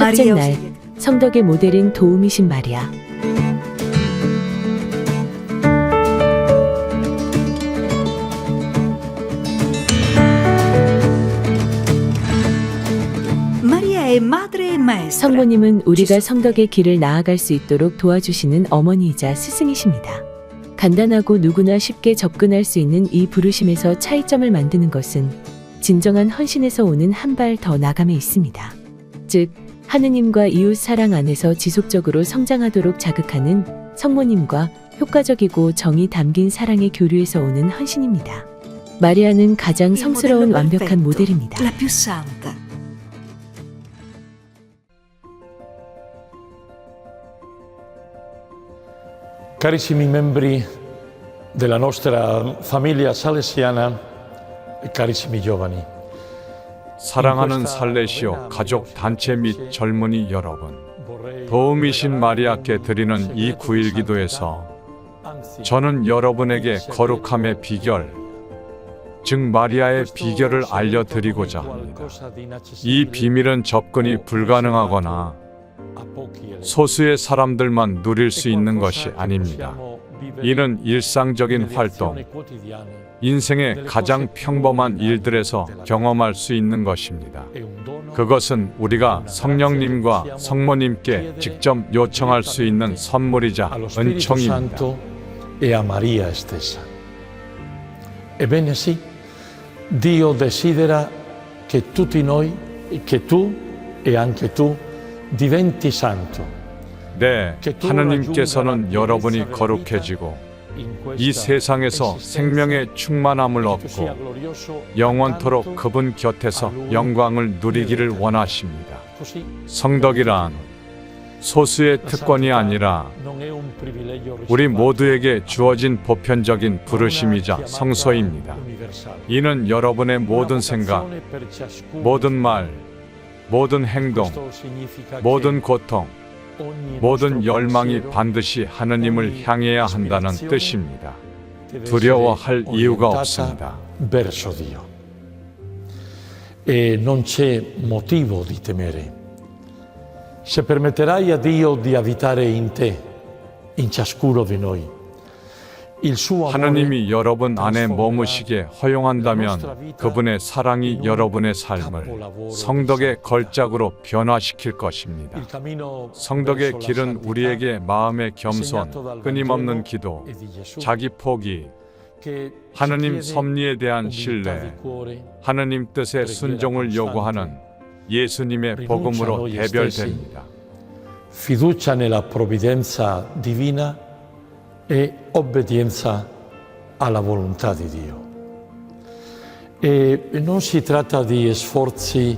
첫째 날 성덕의 모델인 도우미신 maestra. 성모님은 우리가 성덕의 길을 나아갈 수 있도록 도와주시는 어머니이자 스승이십니다. 간단하고 누구나 쉽게 접근할 수 있는 이 부르심에서 차이점을 만드는 것은 진정한 헌신에서 오는 한 발 더 나감에 있습니다. 즉, 하느님과 이웃 사랑 안에서 지속적으로 성장하도록 자극하는 성모님과 효과적이고 정이 담긴 사랑의 교류에서 오는 헌신입니다. 마리아는 가장 성스러운 완벽한 모델입니다. Carissimi membri della nostra famiglia salesiana e carissimi giovani, 사랑하는 살레시오 가족 단체 및 젊은이 여러분, 도우미신 마리아께 드리는 이 9일 기도에서 저는 여러분에게 거룩함의 비결, 즉 마리아의 비결을 알려드리고자 합니다. 이 비밀은 접근이 불가능하거나 소수의 사람들만 누릴 수 있는 것이 아닙니다. 이는 일상적인 활동, 인생의 가장 평범한 일들에서 경험할 수 있는 것입니다. 그것은 우리가 성령님과 성모님께 직접 요청할 수 있는 선물이자 은총입니다. E. Ebbene sì, Dio desidera che tutti noi, che tu e anche tu diventi santo. 네, 하느님께서는 여러분이 거룩해지고 이 세상에서 생명의 충만함을 얻고 영원토록 그분 곁에서 영광을 누리기를 원하십니다. 성덕이란 소수의 특권이 아니라 우리 모두에게 주어진 보편적인 부르심이자 성소입니다. 이는 여러분의 모든 생각, 모든 말, 모든 행동, 모든 고통, 모든 열망이 반드시 하느님을 향해야 한다는 뜻입니다. 두려워할 이유가 없습니다. E non c'è motivo di temere. Se permetterai a Dio di abitare in te, in ciascuno di noi, 하느님이 여러분 안에 머무시게 허용한다면 그분의 사랑이 여러분의 삶을 성덕의 걸작으로 변화시킬 것입니다. 성덕의 길은 우리에게 마음의 겸손, 끊임없는 기도, 자기 포기, che 하느님 섭리에 대한 신뢰, 하느님 뜻에 순종을 요구하는 예수님의 복음으로 대별됩니다. e obbedienza alla volontà di Dio. E non si tratta di sforzi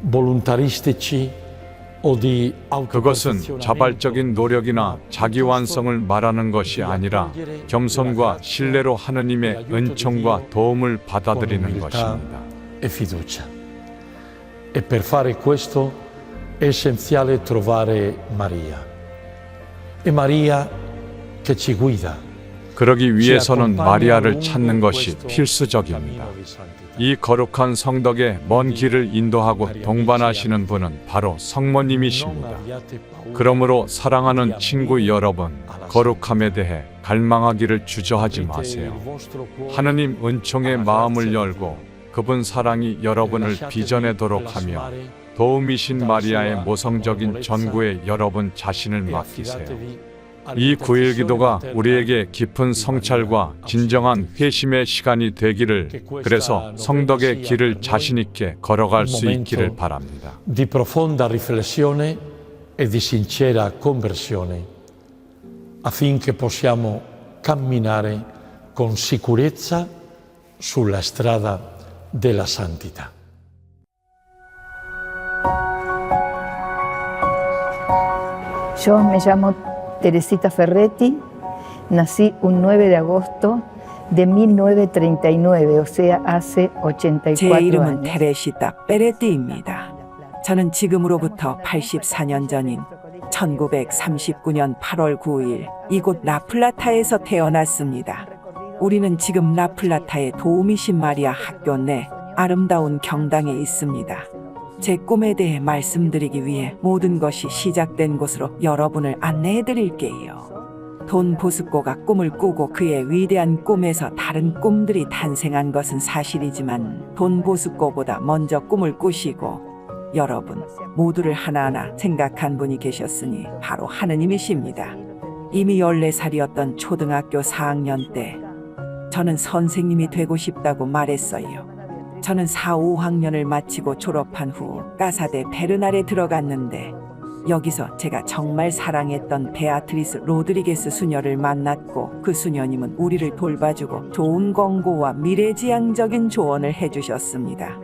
volontaristici o di 그것은 autoperfezionamento 자발적인 노력이나 자기 완성을 말하는 것이 아니라 겸손과 신뢰로 하느님의 은총과 도움을 con 받아들이는 umiltà 것입니다. e fiducia. E per fare questo è essenziale trovare Maria. E Maria che ci guida. 그러기 위해서는 마리아를 찾는 것이 필수적입니다. 이 거룩한 성덕의 먼 길을 인도하고 동반하시는 분은 바로 성모님이십니다. 그러므로 사랑하는 친구 여러분, 거룩함에 대해 갈망하기를 주저하지 마세요. 하느님 은총의 마음을 열고 그분 사랑이 여러분을 빚어내도록 하며 도우미신 마리아의 모성적인 전구에 여러분 자신을 맡기세요. 이 9일 기도가 우리에게 깊은 성찰과 진정한 회심의 시간이 되기를 그래서 성덕의 길을 자신 있게 걸어갈 수 있기를 바랍니다. di profonda riflessione e di sincera conversione affinché possiamo camminare con sicurezza sulla strada della santità. Yo me llamo Teresita Ferretti, nací un 9 de agosto de 1939, o sea, hace 84 제 이름은 años. 테레시타 베레띠입니다. 저는 지금으로부터 84년 전인 1939년 8월 9일 이곳 라플라타에서 태어났습니다. 우리는 지금 라플라타의 도우미신 마리아 학교 내 아름다운 경당에 있습니다. 제 꿈에 대해 말씀드리기 위해 모든 것이 시작된 곳으로 여러분을 안내해 드릴게요. 돈 보스코가 꿈을 꾸고 그의 위대한 꿈에서 다른 꿈들이 탄생한 것은 사실이지만 돈 보스코보다 먼저 꿈을 꾸시고 여러분 모두를 하나하나 생각한 분이 계셨으니 바로 하느님이십니다. 이미 14살이었던 초등학교 4학년 때 저는 선생님이 되고 싶다고 말했어요. 저는 4, 5학년을 마치고 졸업한 후 까사대 베르날에 들어갔는데 여기서 제가 정말 사랑했던 베아트리스 로드리게스 수녀를 만났고 그 수녀님은 우리를 돌봐주고 좋은 권고와 미래지향적인 조언을 해주셨습니다.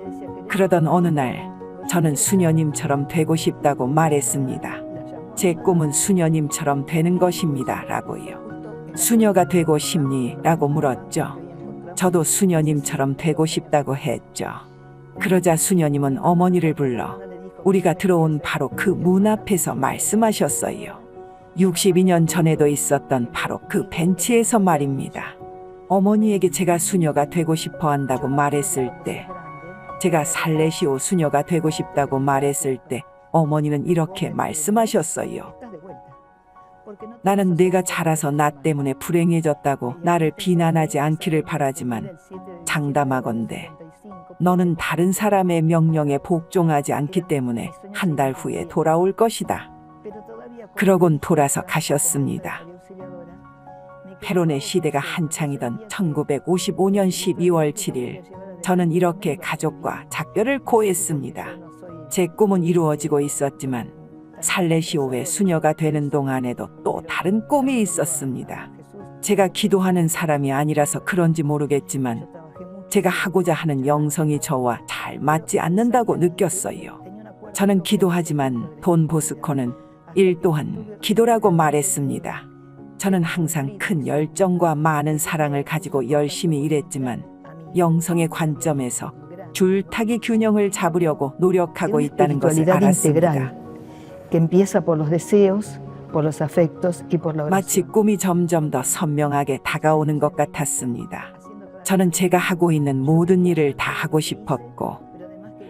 그러던 어느 날 저는 수녀님처럼 되고 싶다고 말했습니다. 제 꿈은 수녀님처럼 되는 것입니다. 라고요. 수녀가 되고 싶니? 라고 물었죠. 저도 수녀님처럼 되고 싶다고 했죠. 그러자 수녀님은 어머니를 불러 우리가 들어온 바로 그 문 앞에서 말씀하셨어요. 62년 전에도 있었던 바로 그 벤치에서 말입니다. 어머니에게 제가 수녀가 되고 싶어 한다고 말했을 때, 제가 살레시오 수녀가 되고 싶다고 말했을 때, 어머니는 이렇게 말씀하셨어요. 나는 내가 자라서 나 때문에 불행해졌다고 나를 비난하지 않기를 바라지만 장담하건대 너는 다른 사람의 명령에 복종하지 않기 때문에 한 달 후에 돌아올 것이다. 그러곤 돌아서 가셨습니다. 페론의 시대가 한창이던 1955년 12월 7일 저는 이렇게 가족과 작별을 고했습니다. 제 꿈은 이루어지고 있었지만 살레시오의 수녀가 되는 동안에도 또 다른 꿈이 있었습니다. 제가 기도하는 사람이 아니라서 그런지 모르겠지만 제가 하고자 하는 영성이 저와 잘 맞지 않는다고 느꼈어요. 저는 기도하지만 돈 보스코는 일 또한 기도라고 말했습니다. 저는 항상 큰 열정과 많은 사랑을 가지고 열심히 일했지만 영성의 관점에서 줄타기 균형을 잡으려고 노력하고 있다는 것을 알았습니다. Que empieza por los deseos, por los afectos y por la 마치 oración. 꿈이 점점 더 선명하게 다가오는 것 같았습니다. 저는 제가 하고 있는 모든 일을 다 하고 싶었고,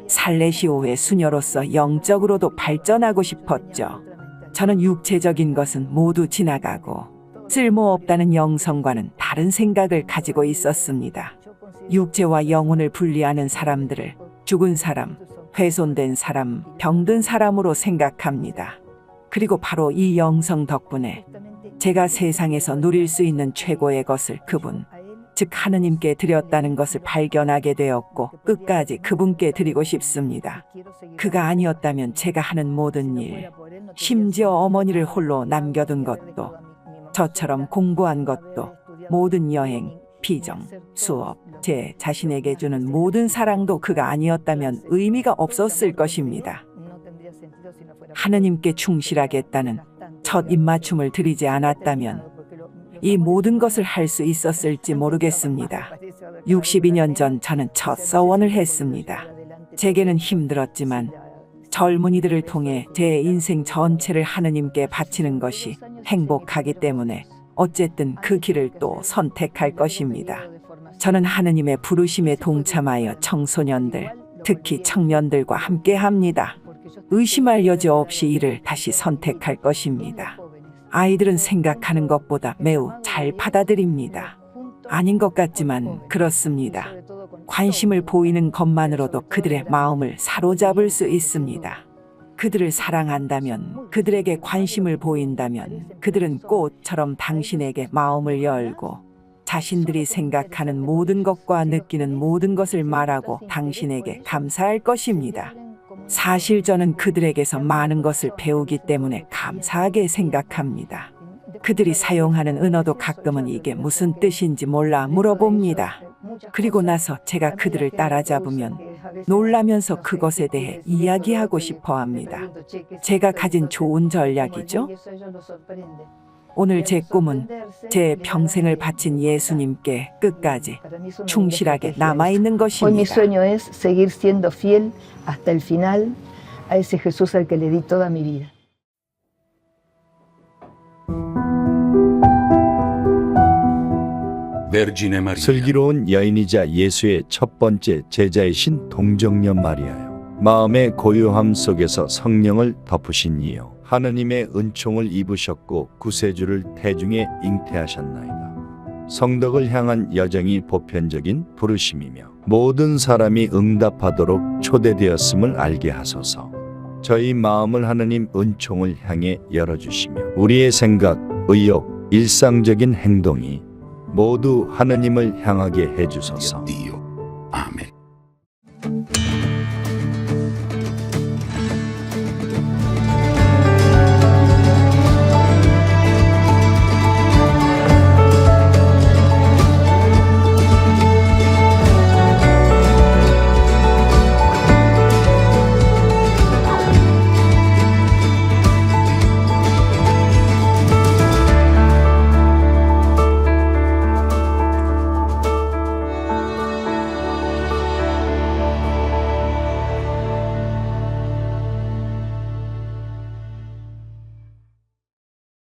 살레시오의 수녀로서 영적으로도 발전하고 싶었죠. 저는 육체적인 것은 모두 지나가고, 쓸모없다는 영성과는 다른 생각을 가지고 있었습니다. 육체와 영혼을 분리하는 사람들을 죽은 사람, 훼손된 사람, 병든 사람으로 생각합니다. 그리고 바로 이 영성 덕분에 제가 세상에서 누릴 수 있는 최고의 것을 그분, 즉 하느님께 드렸다는 것을 발견하게 되었고 끝까지 그분께 드리고 싶습니다. 그가 아니었다면 제가 하는 모든 일, 심지어 어머니를 홀로 남겨둔 것도, 저처럼 공부한 것도, 모든 여행, 비정, 수업, 제 자신에게 주는 모든 사랑도 그가 아니었다면 의미가 없었을 것입니다. 하느님께 충실하겠다는 첫 입맞춤을 드리지 않았다면 이 모든 것을 할 수 있었을지 모르겠습니다. 62년 전 저는 첫 서원을 했습니다. 제게는 힘들었지만 젊은이들을 통해 제 인생 전체를 하느님께 바치는 것이 행복하기 때문에 어쨌든 그 길을 또 선택할 것입니다. 저는 하느님의 부르심에 동참하여 청소년들, 특히 청년들과 함께 합니다. 의심할 여지 없이 이를 다시 선택할 것입니다. 아이들은 생각하는 것보다 매우 잘 받아들입니다. 아닌 것 같지만 그렇습니다. 관심을 보이는 것만으로도 그들의 마음을 사로잡을 수 있습니다. 그들을 사랑한다면, 그들에게 관심을 보인다면, 그들은 꽃처럼 당신에게 마음을 열고, 자신들이 생각하는 모든 것과 느끼는 모든 것을 말하고 당신에게 감사할 것입니다. 사실 저는 그들에게서 많은 것을 배우기 때문에 감사하게 생각합니다. 그들이 사용하는 은어도 가끔은 이게 무슨 뜻인지 몰라 물어봅니다. 그리고 나서 제가 그들을 따라잡으면 놀라면서 그것에 대해 이야기하고 싶어 합니다. 제가 가진 좋은 전략이죠? 오늘 제 꿈은 제 평생을 바친 예수님께 끝까지 충실하게 남아 있는 Hoy mi 것입니다. sueño es seguir siendo fiel hasta el final a ese Jesús al que le di toda mi vida. 슬기로운 여인이자 예수의 첫 번째 제자이신 동정녀 마리아요. 마음의 고요함 속에서 성령을 덮으신 이요 하느님의 은총을 입으셨고 구세주를 태중에 잉태하셨나이다. 성덕을 향한 여정이 보편적인 부르심이며 모든 사람이 응답하도록 초대되었음을 알게 하소서. 저희 마음을 하느님 은총을 향해 열어주시며 우리의 생각, 의욕, 일상적인 행동이 모두 하느님을 향하게 해주소서. 예, 아멘.